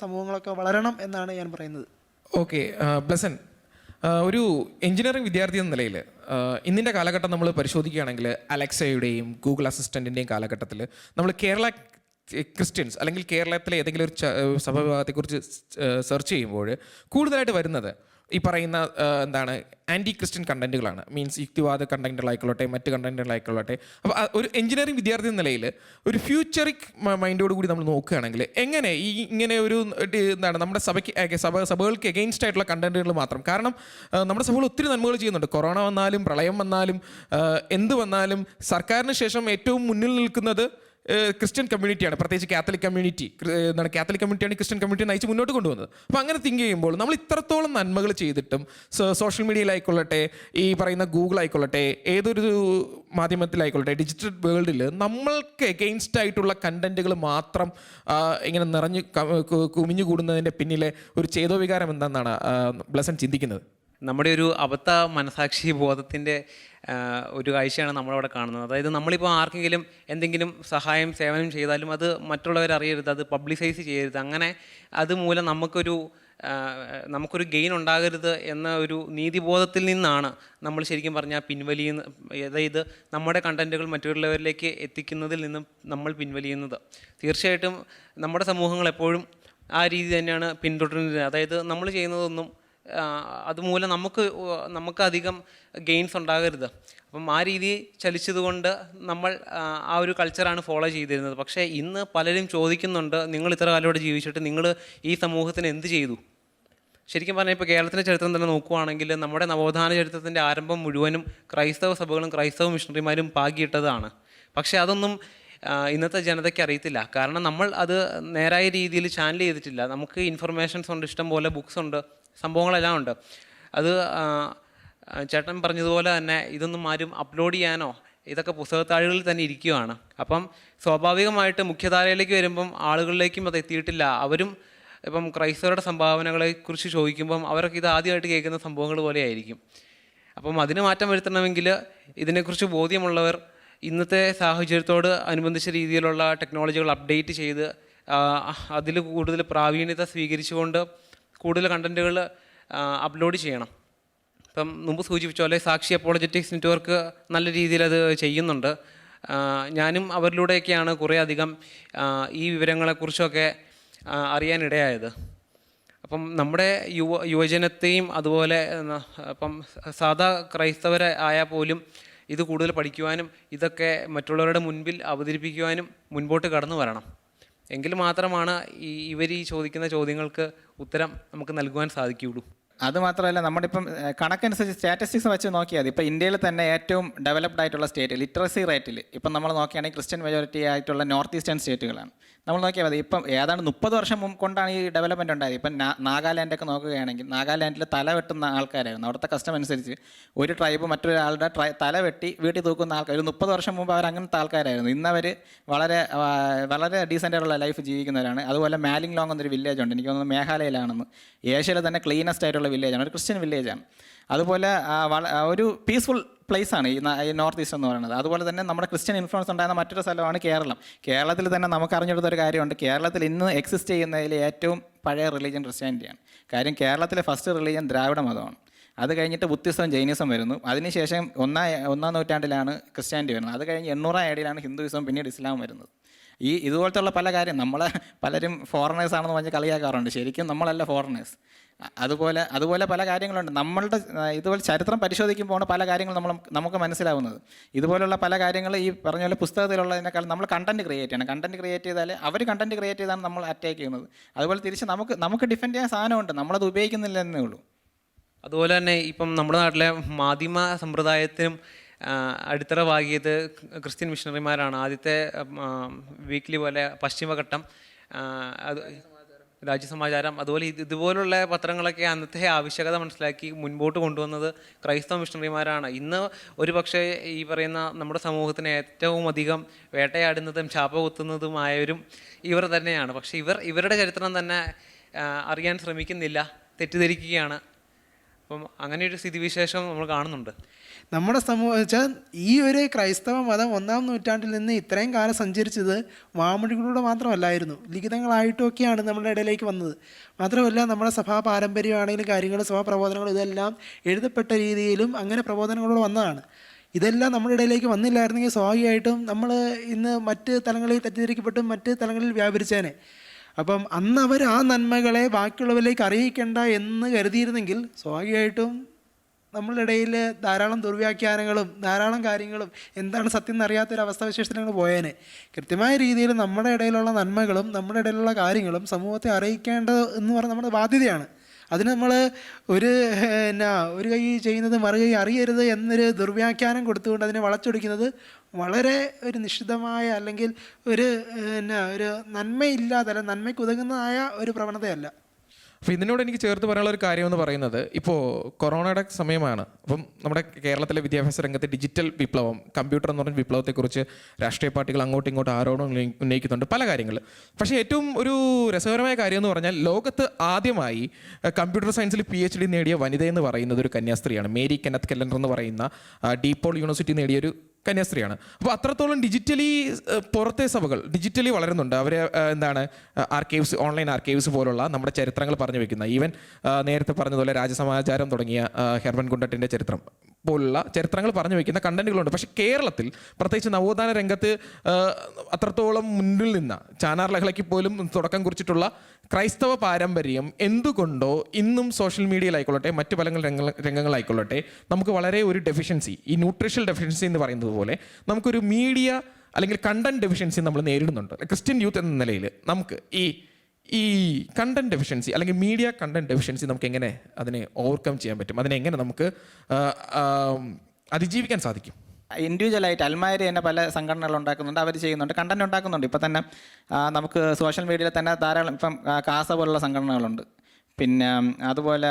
സമൂഹങ്ങളൊക്കെ സമൂഹങ്ങളൊക്കെ വളരണം എന്നാണ് ഞാൻ പറയുന്നത്. ഓക്കെ ബ്ലസൻ ഒരു എഞ്ചിനീയറിംഗ് വിദ്യാർത്ഥി എന്ന നിലയിൽ ഇന്നിന്റെ കാലഘട്ടം നമ്മൾ പരിശോധിക്കുകയാണെങ്കിൽ അലക്സയുടെയും ഗൂഗിൾ അസിസ്റ്റന്റിന്റെയും കാലഘട്ടത്തിൽ നമ്മൾ കേരള ക്രിസ്ത്യൻസ് അല്ലെങ്കിൽ കേരളത്തിലെ ഏതെങ്കിലും ഒരു സഭവിഭാഗത്തെക്കുറിച്ച് സെർച്ച് ചെയ്യുമ്പോൾ കൂടുതലായിട്ട് വരുന്നത് ഈ പറയുന്ന എന്താണ് ആന്റി ക്രിസ്ത്യൻ കണ്ടന്റുകളാണ് മീൻസ് യുക്തിവാദ കണ്ടന്റുകളായിക്കൊള്ളട്ടെ മറ്റ് കണ്ടന്റുകളായിക്കൊള്ളട്ടെ അപ്പോൾ ഒരു എഞ്ചിനീയറിംഗ് വിദ്യാർത്ഥി എന്ന നിലയിൽ ഒരു ഫ്യൂച്ചറിക് മൈൻഡോട് കൂടി നമ്മൾ നോക്കുകയാണെങ്കിൽ എങ്ങനെ ഈ ഇങ്ങനെ ഒരു എന്താണ് നമ്മുടെ സഭയ്ക്ക് സഭ സഭകൾക്ക് എഗെയിൻസ്റ്റ് ആയിട്ടുള്ള കണ്ടന്റുകൾ മാത്രം. കാരണം നമ്മുടെ സഭകൾ ഒത്തിരി നന്മകൾ ചെയ്യുന്നുണ്ട്. കൊറോണ വന്നാലും പ്രളയം വന്നാലും എന്ത് വന്നാലും സർക്കാരിന് ശേഷം ഏറ്റവും മുന്നിൽ നിൽക്കുന്നത് ക്രിസ്ത്യൻ കമ്മ്യൂണിറ്റിയാണ് പ്രത്യേകിച്ച് കാത്തലിക് കമ്മ്യൂണിറ്റി. എന്താണ് കാത്തലിക് കമ്മ്യൂണിറ്റിയാണ് ക്രിസ്ത്യൻ കമ്മ്യൂണിറ്റി നയിച്ച് മുന്നോട്ട് കൊണ്ടുവന്നത്. അപ്പോൾ അങ്ങനെ തിങ്ക് ചെയ്യുമ്പോൾ നമ്മൾ ഇത്രത്തോളം നന്മകൾ ചെയ്തിട്ടും സോഷ്യൽ മീഡിയയിലായിക്കൊള്ളട്ടെ ഈ പറയുന്ന ഗൂഗിൾ ആയിക്കൊള്ളട്ടെ ഏതൊരു മാധ്യമത്തിലായിക്കൊള്ളട്ടെ ഡിജിറ്റൽ വേൾഡിൽ നമ്മൾക്ക് എഗെയിൻസ്റ്റ് ആയിട്ടുള്ള കണ്ടന്റുകൾ മാത്രം ഇങ്ങനെ നിറഞ്ഞു കുമിഞ്ഞു കൂടുന്നതിന്റെ പിന്നിലെ ഒരു ചേതോ വികാരം എന്താണെന്നാണ് ബ്ലസൻ ചിന്തിക്കുന്നത്? നമ്മുടെ ഒരു അബദ്ധ മനസാക്ഷി ബോധത്തിന്റെ ഒരു കാഴ്ചയാണ് നമ്മളവിടെ കാണുന്നത്. അതായത് നമ്മളിപ്പോൾ ആർക്കെങ്കിലും എന്തെങ്കിലും സഹായം സേവനം ചെയ്താലും അത് മറ്റുള്ളവർ അറിയരുത് അത് പബ്ലിസൈസ് ചെയ്യരുത്. അങ്ങനെ അതുമൂലം നമുക്കൊരു നമുക്കൊരു ഗെയിൻ ഉണ്ടാകരുത് എന്ന ഒരു നീതിബോധത്തിൽ നിന്നാണ് നമ്മൾ ശരിക്കും പറഞ്ഞാൽ പിൻവലിയുന്ന അതായത് നമ്മുടെ കണ്ടന്റുകൾ മറ്റുള്ളവരിലേക്ക് എത്തിക്കുന്നതിൽ നിന്നും നമ്മൾ പിൻവലിയുന്നത്. തീർച്ചയായിട്ടും നമ്മുടെ സമൂഹങ്ങൾ എപ്പോഴും ആ രീതി തന്നെയാണ് പിന്തുടരുന്നത്. അതായത് നമ്മൾ ചെയ്യുന്നതൊന്നും അതുമൂലം നമുക്ക് നമുക്ക് അധികം ഗെയിൻസ് ഉണ്ടാകരുത്. അപ്പം ആ രീതി ചലിച്ചതുകൊണ്ട് നമ്മൾ ആ, ആ ഒരു കൾച്ചറാണ് ഫോളോ ചെയ്തിരുന്നത്. പക്ഷേ ഇന്ന് പലരും ചോദിക്കുന്നുണ്ട് നിങ്ങൾ ഇത്ര കാലം ഇവിടെ ജീവിച്ചിട്ട് നിങ്ങൾ ഈ സമൂഹത്തിന് എന്ത് ചെയ്തു? ശരിക്കും പറഞ്ഞാൽ ഇപ്പോൾ കേരളത്തിന്റെ ചരിത്രം തന്നെ നോക്കുകയാണെങ്കിൽ നമ്മുടെ നവോത്ഥാന ചരിത്രത്തിന്റെ ആരംഭം മുഴുവനും ക്രൈസ്തവ സഭകളും ക്രൈസ്തവ മിഷണറിമാരും പാകിയിട്ടതാണ്. പക്ഷേ അതൊന്നും ഇന്നത്തെ ജനതയ്ക്ക് അറിയത്തില്ല. കാരണം നമ്മൾ അത് നേരായ രീതിയിൽ ചാനൽ ചെയ്തിട്ടില്ല. നമുക്ക് ഇൻഫർമേഷൻസ് ഉണ്ട് ഇഷ്ടം പോലെ ബുക്സ് ഉണ്ട്. സംഭവങ്ങളെല്ലാം ഉണ്ട്. അത് ചേട്ടൻ പറഞ്ഞതുപോലെ തന്നെ ഇതൊന്നും ആരും അപ്ലോഡ് ചെയ്യാനോ ഇതൊക്കെ പുസ്തകത്താളുകളിൽ തന്നെ ഇരിക്കുകയാണ് അപ്പം സ്വാഭാവികമായിട്ട് മുഖ്യധാരയിലേക്ക് വരുമ്പം ആളുകളിലേക്കും അത് എത്തിയിട്ടില്ല. അവരും ഇപ്പം ക്രൈസ്തവരുടെ സംഭാവനകളെ കുറിച്ച് ചോദിക്കുമ്പം അവരൊക്കെ ഇത് ആദ്യമായിട്ട് കേൾക്കുന്ന സംഭവങ്ങൾ പോലെ ആയിരിക്കും. അപ്പം അതിന് മാറ്റം വരുത്തണമെങ്കിൽ ഇതിനെക്കുറിച്ച് ബോധ്യമുള്ളവർ ഇന്നത്തെ സാഹചര്യത്തോട് അനുബന്ധിച്ച രീതിയിലുള്ള ടെക്നോളജികൾ അപ്ഡേറ്റ് ചെയ്ത് അതിൽ കൂടുതൽ പ്രാവീണ്യത സ്വീകരിച്ചുകൊണ്ട് കൂടുതൽ കണ്ടന്റുകൾ അപ്ലോഡ് ചെയ്യണം. ഇപ്പം മുമ്പ് സൂചിപ്പിച്ച പോലെ സാക്ഷി അപ്പോളജറ്റിക്സ് നെറ്റ്വർക്ക് നല്ല രീതിയിൽ അത് ചെയ്യുന്നുണ്ട്. ഞാനും അവരിലൂടെയൊക്കെയാണ് കുറേ അധികം ഈ വിവരങ്ങളെക്കുറിച്ചൊക്കെ അറിയാനിടയായത്. അപ്പം നമ്മുടെ യുവ യുവജനത്തെയും അതുപോലെ അപ്പം സാധാ ക്രൈസ്തവരെ ആയാൽ പോലും ഇത് കൂടുതൽ പഠിക്കുവാനും ഇതൊക്കെ മറ്റുള്ളവരുടെ മുൻപിൽ അവതരിപ്പിക്കുവാനും മുൻപോട്ട് കടന്നു വരണം. എങ്കിൽ മാത്രമാണ് ഈ ഇവർ ഈ ചോദിക്കുന്ന ചോദ്യങ്ങൾക്ക് ഉത്തരം നമുക്ക് നൽകുവാൻ സാധിക്കുകയുള്ളൂ. അത് മാത്രമല്ല നമ്മളിപ്പം കണക്കനുസരിച്ച് സ്റ്റാറ്റിസ്റ്റിക്സ് വെച്ച് നോക്കിയാൽ ഇപ്പോൾ ഇപ്പം ഇന്ത്യയിൽ തന്നെ ഏറ്റവും ഡെവലപ്ഡ് ആയിട്ടുള്ള സ്റ്റേറ്റ് ലിറ്ററസി റേറ്റിൽ ഇപ്പം നമ്മൾ നോക്കുകയാണെങ്കിൽ ക്രിസ്ത്യൻ മെജോറിറ്റി ആയിട്ടുള്ള നോർത്ത് ഈസ്റ്റേൺ സ്റ്റേറ്റുകളാണ് നമ്മൾ നോക്കിയാൽ മതി ഇപ്പം ഏതാണ്ട് മുപ്പത് വർഷം മുമ്പ് കൊണ്ടാണ് ഈ ഡെവലപ്മെന്റ് ഉണ്ടായത്. ഇപ്പം നാഗാലാൻഡൊക്കെ നോക്കുകയാണെങ്കിൽ നാഗാലാൻഡിൽ തല വെട്ടുന്ന ആൾക്കാരായിരുന്നു. അവിടുത്തെ കസ്റ്റം അനുസരിച്ച് ഒരു ട്രൈബ് മറ്റൊരാളുടെ ട്രൈ തല വെട്ടി വീട്ടിൽ തൂക്കുന്ന ആൾക്കാർ. ഒരു മുപ്പത് വർഷം മുമ്പ് അവർ അങ്ങനത്തെ ആൾക്കാരായിരുന്നു. ഇന്നവർ വളരെ വളരെ ഡീസന്റ് ആയിട്ടുള്ള ലൈഫ് ജീവിക്കുന്നവരാണ്. അതുപോലെ മാലിംഗ് ലോങ് എന്നൊരു വില്ലേജ് ഉണ്ട്. എനിക്ക് തോന്നുന്നു മേഘാലയയിലാണെന്ന്. ഏഷ്യയിലെ തന്നെ ക്ലീനസ്റ്റ് ആയിട്ടുള്ള വില്ലേജാണ് ഒരു ക്രിസ്ത്യൻ വില്ലേജാണ് അതുപോലെ ഒരു പീസ്ഫുൾ പ്ലേസ് ആണ് ഈ ഈ നോർത്ത് ഈസ്റ്റ് എന്ന് പറയുന്നത്. അതുപോലെ തന്നെ നമ്മുടെ ക്രിസ്ത്യൻ ഇൻഫ്ലുവൻസ് ഉണ്ടായിരുന്ന മറ്റൊരു സ്ഥലമാണ് കേരളം. കേരളത്തിൽ തന്നെ നമുക്ക് അറിഞ്ഞെടുത്ത ഒരു കാര്യമുണ്ട്. കേരളത്തിൽ ഇന്ന് എക്സിസ്റ്റ് ചെയ്യുന്നതിൽ ഏറ്റവും പഴയ റിലീജിയൻ ക്രിസ്ത്യാനിറ്റിയാണ് കാര്യം കേരളത്തിലെ ഫസ്റ്റ് റിലീജിയൻ ദ്രാവിഡ മതമാണ്. അത് കഴിഞ്ഞിട്ട് ബുദ്ധിസം ജൈനിസം വരുന്നു. അതിനുശേഷം ഒന്നാം ഒന്നാം നൂറ്റാണ്ടിലാണ് ക്രിസ്ത്യാനിറ്റി വരുന്നത്. അത് കഴിഞ്ഞ് എണ്ണൂറാം ഏടിയിലാണ് ഹിന്ദുയിസം പിന്നീട് ഇസ്ലാം വരുന്നത്. ഈ ഇതുപോലത്തുള്ള പല കാര്യം നമ്മൾ പലരും ഫോറിനേഴ്സ് ആണെന്ന് പറഞ്ഞ് കളിയാക്കാറുണ്ട്. ശരിക്കും നമ്മളല്ല ഫോറിനേഴ്സ് അതുപോലെ അതുപോലെ പല കാര്യങ്ങളുണ്ട്. നമ്മളുടെ ഇതുപോലെ ചരിത്രം പരിശോധിക്കുമ്പോൾ പല കാര്യങ്ങളും നമ്മൾ നമുക്ക് മനസ്സിലാവുന്നത്. ഇതുപോലുള്ള പല കാര്യങ്ങൾ ഈ പറഞ്ഞ പോലെ പുസ്തകത്തിലുള്ളതിനേക്കാൾ നമ്മൾ കണ്ടന്റ് ക്രിയേറ്റ് ചെയ്യണം. കണ്ടന്റ് ക്രിയേറ്റ് ചെയ്താൽ അവർ കണ്ടന്റ് ക്രിയേറ്റ് ചെയ്താണ് നമ്മൾ അറ്റാക്ക് ചെയ്യുന്നത്. അതുപോലെ തിരിച്ച് നമുക്ക് നമുക്ക് ഡിഫെൻഡ് ചെയ്യാൻ സാധനമുണ്ട്. നമ്മളത് ഉപയോഗിക്കുന്നില്ല എന്നേ ഉള്ളൂ. അതുപോലെ തന്നെ ഇപ്പം നമ്മുടെ നാട്ടിലെ മാധ്യമ സമ്പ്രദായത്തിനും അടിത്തറ വാകിയത് ക്രിസ്ത്യൻ മിഷണറിമാരാണ്. ആദ്യത്തെ വീക്ക്ലി പോലെ പശ്ചിമഘട്ടം അത് രാജ്യസമാചാരം അതുപോലെ ഇത് ഇതുപോലുള്ള പത്രങ്ങളൊക്കെ അന്നത്തെ ആവശ്യകത മനസ്സിലാക്കി മുൻപോട്ട് കൊണ്ടുവന്നത് ക്രൈസ്തവ മിഷണറിമാരാണ്. ഇന്ന് ഒരു പക്ഷേ ഈ പറയുന്ന നമ്മുടെ സമൂഹത്തിന് ഏറ്റവും അധികം വേട്ടയാടുന്നതും ചാപ്പ കുത്തുന്നതുമായവരും ഇവർ തന്നെയാണ്. പക്ഷേ ഇവർ ഇവരുടെ ചരിത്രം തന്നെ അറിയാൻ ശ്രമിക്കുന്നില്ല തെറ്റിദ്ധരിക്കുകയാണ്. അപ്പം അങ്ങനെ ഒരു സ്ഥിതിവിശേഷം നമ്മൾ കാണുന്നുണ്ട്. നമ്മുടെ സമൂഹം വെച്ചാൽ ഈ ഒരു ക്രൈസ്തവ മതം ഒന്നാം നൂറ്റാണ്ടിൽ നിന്ന് ഇത്രയും കാലം സഞ്ചരിച്ചത് വാമൊഴികളിലൂടെ മാത്രമല്ലായിരുന്നു. ലിഖിതങ്ങളായിട്ടൊക്കെയാണ് നമ്മുടെ ഇടയിലേക്ക് വന്നത്. മാത്രമല്ല നമ്മുടെ സഭാ പാരമ്പര്യമാണെങ്കിലും കാര്യങ്ങൾ സഭാ പ്രബോധനങ്ങളും ഇതെല്ലാം എഴുതപ്പെട്ട രീതിയിലും അങ്ങനെ പ്രബോധനങ്ങളോട് വന്നതാണ്. ഇതെല്ലാം നമ്മുടെ ഇടയിലേക്ക് വന്നില്ലായിരുന്നെങ്കിൽ സ്വാഭാവികമായിട്ടും നമ്മൾ ഇന്ന് മറ്റ് തലങ്ങളിൽ തെറ്റിദ്ധരിക്കപ്പെട്ടും മറ്റ് തലങ്ങളിൽ വ്യാപരിച്ചേനെ. അപ്പം അന്ന് അവർ ആ നന്മകളെ ബാക്കിയുള്ളവരിലേക്ക് അറിയിക്കേണ്ട എന്ന് കരുതിയിരുന്നെങ്കിൽ സ്വാഭാവികമായിട്ടും നമ്മളുടെ ഇടയിൽ ധാരാളം ദുർവ്യാഖ്യാനങ്ങളും ധാരാളം കാര്യങ്ങളും എന്താണ് സത്യം എന്നറിയാത്തൊരു അവസ്ഥാവിശേഷത്തിലാണ് പോയേനെ. കൃത്യമായ രീതിയിൽ നമ്മുടെ ഇടയിലുള്ള നന്മകളും നമ്മുടെ ഇടയിലുള്ള കാര്യങ്ങളും സമൂഹത്തെ അറിയിക്കേണ്ടത് എന്ന് പറഞ്ഞാൽ നമ്മുടെ ബാധ്യതയാണ്. അതിന് നമ്മൾ ഒരു എന്നാ ഒരു കൈ ചെയ്യുന്നത് മറു കൈ അറിയരുത് എന്നൊരു ദുർവ്യാഖ്യാനം കൊടുത്തുകൊണ്ട് അതിനെ വളച്ചൊടിക്കുന്നത് വളരെ ഒരു നിശ്ചിതമായ അല്ലെങ്കിൽ ഒരു എന്നാ ഒരു നന്മയില്ലാതെ അല്ല നന്മയ്ക്ക് ഉതകുന്നതായ ഒരു പ്രവണതയല്ല. അപ്പോൾ ഇതിനോട് എനിക്ക് ചേർത്ത് പറയാനുള്ള ഒരു കാര്യം എന്ന് പറയുന്നത് ഇപ്പോൾ കൊറോണയുടെ സമയമാണ്. അപ്പം നമ്മുടെ കേരളത്തിലെ വിദ്യാഭ്യാസ രംഗത്തെ ഡിജിറ്റൽ വിപ്ലവം കമ്പ്യൂട്ടർ എന്ന് പറഞ്ഞ വിപ്ലവത്തെക്കുറിച്ച് രാഷ്ട്രീയ പാർട്ടികൾ അങ്ങോട്ടും ഇങ്ങോട്ടും ആരോടും ഉന്നയി- ഉന്നയിക്കുന്നുണ്ട് പല കാര്യങ്ങൾ. പക്ഷേ ഏറ്റവും ഒരു രസകരമായ കാര്യം എന്ന് പറഞ്ഞാൽ ലോകത്ത് ആദ്യമായി കമ്പ്യൂട്ടർ സയൻസിൽ പി എച്ച് ഡി നേടിയ വനിത എന്ന് പറയുന്നത് ഒരു കന്യാസ്ത്രീയാണ്. മേരി കെനത്ത് കെല്ലൻഡർ എന്ന് പറയുന്ന ഡീപ്പോൾ യൂണിവേഴ്സിറ്റി നേടിയ ഒരു കന്യാസ്ത്രീയാണ്. അപ്പോൾ അത്രത്തോളം ഡിജിറ്റലി പുറത്തെ സഭകൾ ഡിജിറ്റലി വളരുന്നുണ്ട്. അവർ എന്താണ് ആർക്കൈവ്സ് ഓൺലൈൻ ആർക്കൈവ്സ് പോലുള്ള നമ്മുടെ ചരിത്രങ്ങൾ പറഞ്ഞു വെക്കുന്ന ഈവൻ നേരത്തെ പറഞ്ഞതുപോലെ രാജസമാചാരം തുടങ്ങിയ ഹെർമൻ ഗുണ്ടട്ടിന്റെ ചരിത്രം. പോലുള്ള ചരിത്രങ്ങൾ പറഞ്ഞു വയ്ക്കുന്ന കണ്ടന്റുകളുണ്ട്. പക്ഷേ കേരളത്തിൽ പ്രത്യേകിച്ച് നവോത്ഥാന രംഗത്ത് അത്രത്തോളം മുന്നിൽ നിന്ന ചാനാർ ലഹളയ്ക്ക് പോലും തുടക്കം കുറിച്ചിട്ടുള്ള ക്രൈസ്തവ പാരമ്പര്യം എന്തുകൊണ്ടോ ഇന്നും സോഷ്യൽ മീഡിയയിലായിക്കൊള്ളട്ടെ മറ്റു പല രംഗ രംഗങ്ങളായിക്കൊള്ളട്ടെ നമുക്ക് വളരെ ഒരു ഡെഫിഷ്യൻസി ഈ ന്യൂട്രീഷ്യൽ ഡെഫിഷ്യൻസി എന്ന് പറയുന്നത് പോലെ നമുക്കൊരു മീഡിയ അല്ലെങ്കിൽ കണ്ടന്റ് ഡെഫിഷ്യൻസി നമ്മൾ നേരിടുന്നുണ്ട്. ക്രിസ്ത്യൻ യൂത്ത് എന്ന നിലയിൽ നമുക്ക് ഈ ഈ കണ്ടന്റ് ഡെഫിഷ്യൻസി അല്ലെങ്കിൽ മീഡിയ കണ്ടന്റ് ഡെഫിഷ്യൻസി നമുക്ക് എങ്ങനെ അതിനെ ഓവർകം ചെയ്യാൻ പറ്റും? അതിനെ എങ്ങനെ നമുക്ക് അതിജീവിക്കാൻ സാധിക്കും? ഇൻഡിവിജ്വലായിട്ട് അൽമാരി തന്നെ പല സംഘടനകൾ ഉണ്ടാക്കുന്നുണ്ട്. അവർ ചെയ്യുന്നുണ്ട്. കണ്ടന്റ് ഉണ്ടാക്കുന്നുണ്ട്. ഇപ്പം തന്നെ നമുക്ക് സോഷ്യൽ മീഡിയയിൽ തന്നെ ധാരാളം ഇപ്പം കാസ പോലുള്ള സംഘടനകളുണ്ട്. പിന്നെ അതുപോലെ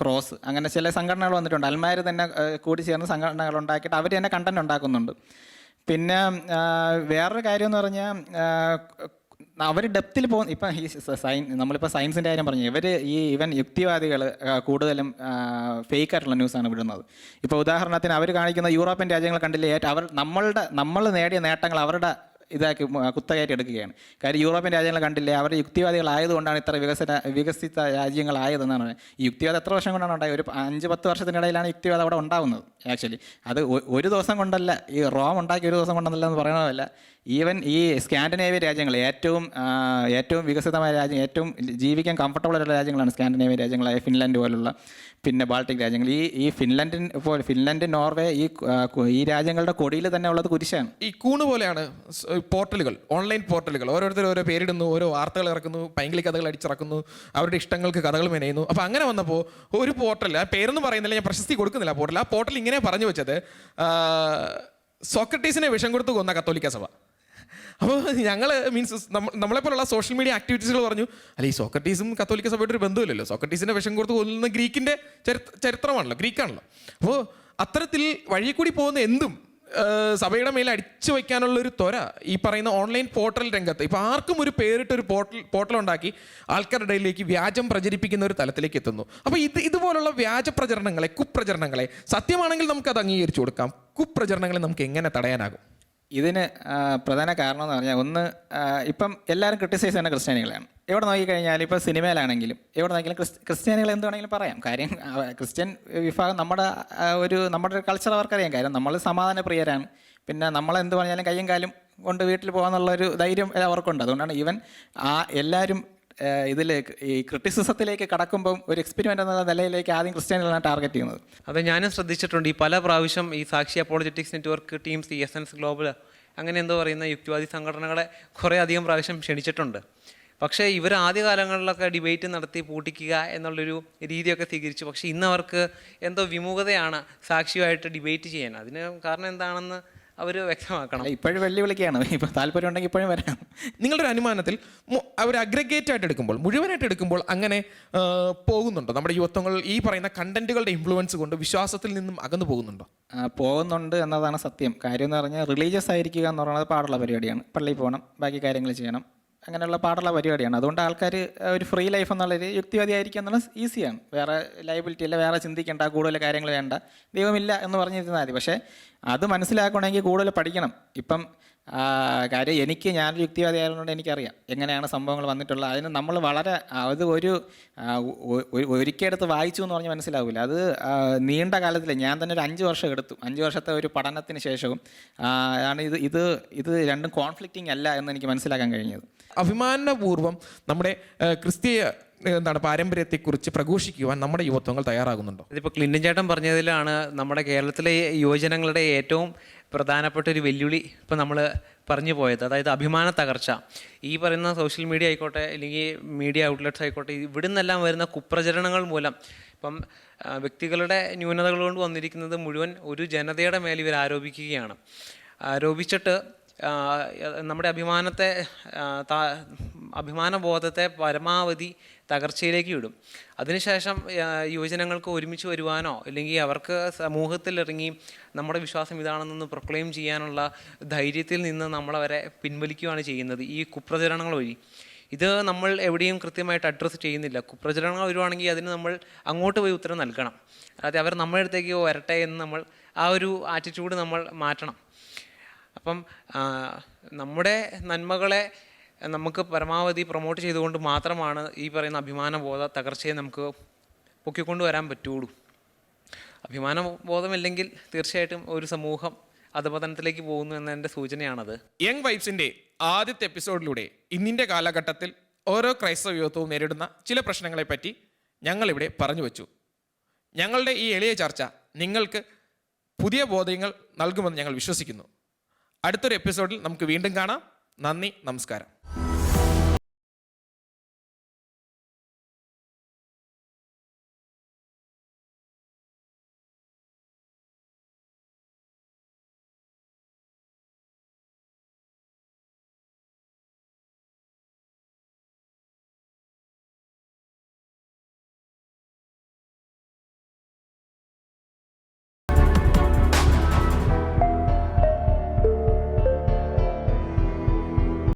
ക്രോസ് അങ്ങനെ ചില സംഘടനകൾ വന്നിട്ടുണ്ട്. അൽമാര് തന്നെ കൂടി ചേർന്ന് സംഘടനകൾ ഉണ്ടാക്കിയിട്ട് അവർ തന്നെ കണ്ടന്റ് ഉണ്ടാക്കുന്നുണ്ട്. പിന്നെ വേറൊരു കാര്യം എന്ന് പറഞ്ഞാൽ അവർ ഡെപ്തിൽ പോകുന്ന ഇപ്പം ഈ സയൻ നമ്മളിപ്പോൾ സയൻസിന്റെ കാര്യം പറഞ്ഞു ഇവർ ഈ ഇവൻ യുക്തിവാദികൾ കൂടുതലും ഫേക്ക് ആയിട്ടുള്ള ന്യൂസാണ് വിടുന്നത്. ഇപ്പോൾ ഉദാഹരണത്തിന് അവർ കാണിക്കുന്ന യൂറോപ്യൻ രാജ്യങ്ങൾ കണ്ടില്ലേ അവർ നമ്മളുടെ നമ്മൾ നേടിയ നേട്ടങ്ങൾ അവരുടെ ഇതാക്കി കുത്തകയറ്റി എടുക്കുകയാണ്. കാര്യം യൂറോപ്യൻ രാജ്യങ്ങൾ കണ്ടില്ലേ അവർ യുക്തിവാദികളായതുകൊണ്ടാണ് ഇത്ര വികസന വികസിത രാജ്യങ്ങളായതെന്നാണ് ഈ യുക്തിവാദം എത്ര വർഷം കൊണ്ടാണ് ഉണ്ടായത്? ഒരു അഞ്ച് പത്ത് വർഷത്തിനിടയിലാണ് യുക്തിവാദം അവിടെ ഉണ്ടാകുന്നത് ആക്ച്വലി അത് ഒരു ദിവസം കൊണ്ടല്ല ഈ റോം ഉണ്ടാക്കി ഒരു ദിവസം കൊണ്ടല്ല എന്ന് പറയുന്നതല്ല ഈവൻ ഈ സ്കാൻഡിനേവ്യ രാജ്യങ്ങൾ ഏറ്റവും ഏറ്റവും വികസിതമായ രാജ്യം ഏറ്റവും ജീവിക്കാൻ കംഫർട്ടബിൾ ആയിട്ടുള്ള രാജ്യങ്ങളാണ് സ്കാൻഡിനേവ്യ രാജ്യങ്ങളായ ഫിൻലാൻഡ് പോലുള്ള പിന്നെ ബാൾട്ടിക് രാജ്യങ്ങൾ. ഈ ഈ ഫിൻലാൻഡിൻ ഇപ്പോൾ ഫിൻലാൻഡ് നോർവേ ഈ ഈ രാജ്യങ്ങളുടെ കൊടിയിൽ തന്നെ ഉള്ളത് കുരിശാണ്. ഈ കൂണ് പോലെയാണ് പോർട്ടലുകൾ ഓൺലൈൻ പോർട്ടലുകൾ. ഓരോരുത്തർ ഓരോ പേരിടുന്നു ഓരോ വാർത്തകൾ ഇറക്കുന്നു പൈങ്കിളി കഥകൾ അടിച്ചിറക്കുന്നു അവരുടെ ഇഷ്ടങ്ങൾക്ക് കഥകൾ മെനയുന്നു അപ്പോൾ അങ്ങനെ വന്നപ്പോൾ ഒരു പോർട്ടൽ ആ പേരൊന്നും പറയുന്നില്ല ഞാൻ പ്രശസ്തി കൊടുക്കുന്നില്ല പോർട്ടൽ ആ പോർട്ടൽ ഇങ്ങനെ പറഞ്ഞു വെച്ചത് സോക്രട്ടീസിനെ വിഷം കൊടുത്ത് കൊന്ന കത്തോലിക്ക സഭ. അപ്പോൾ ഞങ്ങൾ മീൻസ് നമ്മളെപ്പോലുള്ള സോഷ്യൽ മീഡിയ ആക്ടിവിറ്റീസുകൾ പറഞ്ഞു അല്ല ഈ സോക്രട്ടീസും കത്തോലിക്ക സഭയുടെ ഒരു ബന്ധമില്ലല്ലോ സോക്രട്ടീസിനെ വിഷം കൊടുത്ത് കൊല്ലുന്ന ഗ്രീക്കിന്റെ ചരി ചരിത്രമാണല്ലോ ഗ്രീക്കാണല്ലോ. അപ്പോൾ അത്തരത്തിൽ വഴി കൂടി പോകുന്ന എന്തും സഭയുടെ മേലെ അടിച്ചു വയ്ക്കാനുള്ള ഒരു ത്വര ഈ പറയുന്ന ഓൺലൈൻ പോർട്ടൽ രംഗത്ത്. ഇപ്പം ആർക്കും ഒരു പേരിട്ട് ഒരു പോർട്ടൽ പോർട്ടൽ ഉണ്ടാക്കി ആൾക്കാരുടെ ഇടയിലേക്ക് വ്യാജം പ്രചരിപ്പിക്കുന്ന ഒരു തലത്തിലേക്ക് എത്തുന്നു. അപ്പോൾ ഇത് ഇതുപോലുള്ള വ്യാജ പ്രചരണങ്ങളെ കുപ്രചരണങ്ങളെ സത്യമാണെങ്കിൽ നമുക്കത് അംഗീകരിച്ചു കൊടുക്കാം. കുപ്രചരണങ്ങളെ നമുക്ക് എങ്ങനെ തടയാനാകും? ഇതിന് പ്രധാന കാരണം എന്ന് പറഞ്ഞാൽ ഒന്ന് ഇപ്പം എല്ലാവരും ക്രിട്ടിസൈസ് ചെയ്യുന്ന ക്രിസ്ത്യാനികളാണ് എവിടെ നോക്കിക്കഴിഞ്ഞാൽ ഇപ്പോൾ സിനിമയിലാണെങ്കിലും എവിടെ നോക്കിയാലും ക്രിസ് ക്രിസ്ത്യാനികൾ എന്ത് വേണമെങ്കിലും പറയാം. കാര്യം ക്രിസ്ത്യൻ വിഭാഗം നമ്മുടെ ഒരു നമ്മുടെ ഒരു കൾച്ചർ അവർക്കറിയാം കാര്യം നമ്മൾ സമാധാന പ്രിയരാണ്. പിന്നെ നമ്മൾ എന്ത് പറഞ്ഞാലും കയ്യും കാലും കൊണ്ട് വീട്ടിൽ പോകാമെന്നുള്ളൊരു ധൈര്യം അവർക്കുണ്ട് അതുകൊണ്ടാണ് ഈവൻ ആ എല്ലാവരും ഇതിൽ ഈ ക്രിറ്റിസിസത്തിലേക്ക് കടക്കുമ്പം ഒരു എക്സ്പെരിമെന്റ് എന്ന നിലയിലേക്ക് ആദ്യം ക്രിസ്ത്യാനികളാണ് ടാർഗറ്റ് ചെയ്യുന്നത്. അത് ഞാനും ശ്രദ്ധിച്ചിട്ടുണ്ട്. ഈ പല പ്രാവശ്യം ഈ സാക്ഷി അപ്പോളജറ്റിക്സ് നെറ്റ്വർക്ക് ടീംസ് ഈ എസൻസ് ഗ്ലോബൽ അങ്ങനെ എന്തോ പറയുന്ന യുക്തിവാദി സംഘടനകളെ കുറേ അധികം പ്രാവശ്യം ക്ഷണിച്ചിട്ടുണ്ട്. പക്ഷേ ഇവർ ആദ്യകാലങ്ങളിലൊക്കെ ഡിബേറ്റ് നടത്തി പൂട്ടിക്കുക എന്നുള്ളൊരു രീതിയൊക്കെ സ്വീകരിച്ചു. പക്ഷേ ഇന്ന് അവർക്ക് എന്തോ വിമുഖതയാണ് സാക്ഷിയുമായിട്ട് ഡിബേറ്റ് ചെയ്യാൻ. അതിന് കാരണം എന്താണെന്ന് അവർ വ്യക്തമാക്കണം. ഇപ്പോഴും വെള്ളി വെല്ലുവിളിക്കുകയാണ്. ഇപ്പോൾ താല്പര്യം ഉണ്ടെങ്കിൽ ഇപ്പോഴും വരാം. നിങ്ങളുടെ ഒരു അനുമാനത്തിൽ മു- അവർ അഗ്രഗേറ്റ് ആയിട്ട് എടുക്കുമ്പോൾ മുഴുവനായിട്ട് എടുക്കുമ്പോൾ അങ്ങനെ പോകുന്നുണ്ടോ? നമ്മുടെ യുവത്വങ്ങൾ ഈ പറയുന്ന കണ്ടന്റുകളുടെ ഇൻഫ്ലുവൻസ് കൊണ്ട് വിശ്വാസത്തിൽ നിന്നും അകന്നു പോകുന്നുണ്ടോ? പോകുന്നുണ്ട് എന്നതാണ് സത്യം. കാര്യം എന്ന് പറഞ്ഞാൽ റിലീജിയസ് ആയിരിക്കുക എന്ന് പറയുന്നത് പാടുള്ള പരിപാടിയാണ്. പള്ളിയിൽ പോകണം ബാക്കി കാര്യങ്ങൾ ചെയ്യണം. അങ്ങനെയുള്ള പാടുള്ള പരിപാടിയാണ്. അതുകൊണ്ട് ആൾക്കാർ ഒരു ഫ്രീ ലൈഫ് എന്നുള്ളൊരു യുക്തിവാദി ആയിരിക്കുക എന്നുള്ളത് ഈസിയാണ് വേറെ ലൈബിലിറ്റി ഇല്ല വേറെ ചിന്തിക്കേണ്ട കൂടുതൽ കാര്യങ്ങൾ വേണ്ട. ദൈവമില്ല എന്ന് പറഞ്ഞിരുന്നാൽ മതി. പക്ഷേ അത് മനസ്സിലാക്കണമെങ്കിൽ കൂടുതൽ പഠിക്കണം. ഇപ്പം കാര്യം എനിക്ക് ഞാനൊരു യുക്തിവാദിയായതുകൊണ്ട് എനിക്കറിയാം എങ്ങനെയാണ് സംഭവങ്ങൾ വന്നിട്ടുള്ളത്. അതിന് നമ്മൾ വളരെ അത് ഒരു ഒരിക്കലെടുത്ത് വായിച്ചു എന്ന് പറഞ്ഞ് മനസ്സിലാവില്ല. അത് നീണ്ട കാലത്തിൽ ഞാൻ തന്നെ ഒരു അഞ്ച് വർഷം എടുത്തു. അഞ്ച് വർഷത്തെ ഒരു പഠനത്തിന് ശേഷവും ആണ് ഇത് ഇത് ഇത് രണ്ടും കോൺഫ്ലിക്റ്റിംഗ് അല്ല എന്ന് എനിക്ക് മനസ്സിലാക്കാൻ കഴിഞ്ഞത്. അഭിമാനപൂർവം നമ്മുടെ ക്രിസ്തീയ എന്താണ് പാരമ്പര്യത്തെക്കുറിച്ച് പ്രഘോഷിക്കുവാൻ നമ്മുടെ യുവത്വങ്ങൾ തയ്യാറാകുന്നുണ്ടോ? ഇതിപ്പോൾ ക്ലിന്റൻ ചേട്ടൻ പറഞ്ഞതിലാണ് നമ്മുടെ കേരളത്തിലെ യുവജനങ്ങളുടെ ഏറ്റവും പ്രധാനപ്പെട്ട ഒരു വെല്ലുവിളി ഇപ്പോൾ നമ്മൾ പറഞ്ഞു പോയത് അതായത് അഭിമാന തകർച്ച. ഈ പറയുന്ന സോഷ്യൽ മീഡിയ ആയിക്കോട്ടെ അല്ലെങ്കിൽ മീഡിയ ഔട്ട്ലെറ്റ്സ് ആയിക്കോട്ടെ ഇവിടെ നിന്നെല്ലാം വരുന്ന കുപ്രചരണങ്ങൾ മൂലം ഇപ്പം വ്യക്തികളുടെ ന്യൂനതകൾ കൊണ്ട് വന്നിരിക്കുന്നത് മുഴുവൻ ഒരു ജനതയുടെ മേൽ ഇവർ ആരോപിക്കുകയാണ്. ആരോപിച്ചിട്ട് നമ്മുടെ അഭിമാനത്തെ അഭിമാനബോധത്തെ പരമാവധി തകർച്ചയിലേക്ക് വിടും. അതിനുശേഷം യുവജനങ്ങൾക്ക് ഒരുമിച്ച് വരുവാനോ അല്ലെങ്കിൽ അവർക്ക് സമൂഹത്തിൽ ഇറങ്ങി നമ്മുടെ വിശ്വാസം ഇതാണെന്നൊന്ന് പ്രൊക്ലെയിം ചെയ്യാനുള്ള ധൈര്യത്തിൽ നിന്ന് നമ്മളവരെ പിൻവലിക്കുകയാണ് ചെയ്യുന്നത് ഈ കുപ്രചരണങ്ങൾ വഴി. ഇത് നമ്മൾ എവിടെയും കൃത്യമായിട്ട് അഡ്രസ്സ് ചെയ്യുന്നില്ല. കുപ്രചരണങ്ങൾ വരുവാണെങ്കിൽ അതിന് നമ്മൾ അങ്ങോട്ട് പോയി ഉത്തരം നൽകണം. അതായത് അവർ നമ്മുടെ അടുത്തേക്ക് വരട്ടെ എന്ന് നമ്മൾ ആ ഒരു ആറ്റിറ്റ്യൂഡ് നമ്മൾ മാറ്റണം. അപ്പം നമ്മുടെ നന്മകളെ നമുക്ക് പരമാവധി പ്രൊമോട്ട് ചെയ്തുകൊണ്ട് മാത്രമാണ് ഈ പറയുന്ന അഭിമാനബോധ തകർച്ചയെ നമുക്ക് പൊക്കിക്കൊണ്ട് വരാൻ പറ്റുള്ളൂ. അഭിമാന ബോധമില്ലെങ്കിൽ തീർച്ചയായിട്ടും ഒരു സമൂഹം അധപതനത്തിലേക്ക് പോകുന്നു എന്നതിന്റെ സൂചനയാണത്. യങ് വൈബ്സിന്റെ ആദ്യത്തെ എപ്പിസോഡിലൂടെ ഇന്നിന്റെ കാലഘട്ടത്തിൽ ഓരോ ക്രൈസ്തവ യുവത്വവും നേരിടുന്ന ചില പ്രശ്നങ്ങളെപ്പറ്റി ഞങ്ങളിവിടെ പറഞ്ഞു വച്ചു. ഞങ്ങളുടെ ഈ എളിയ ചർച്ച നിങ്ങൾക്ക് പുതിയ ബോധ്യങ്ങൾ നൽകുമെന്ന് ഞങ്ങൾ വിശ്വസിക്കുന്നു. അടുത്തൊരു എപ്പിസോഡിൽ നമുക്ക് വീണ്ടും കാണാം. നന്ദി നമസ്കാരം.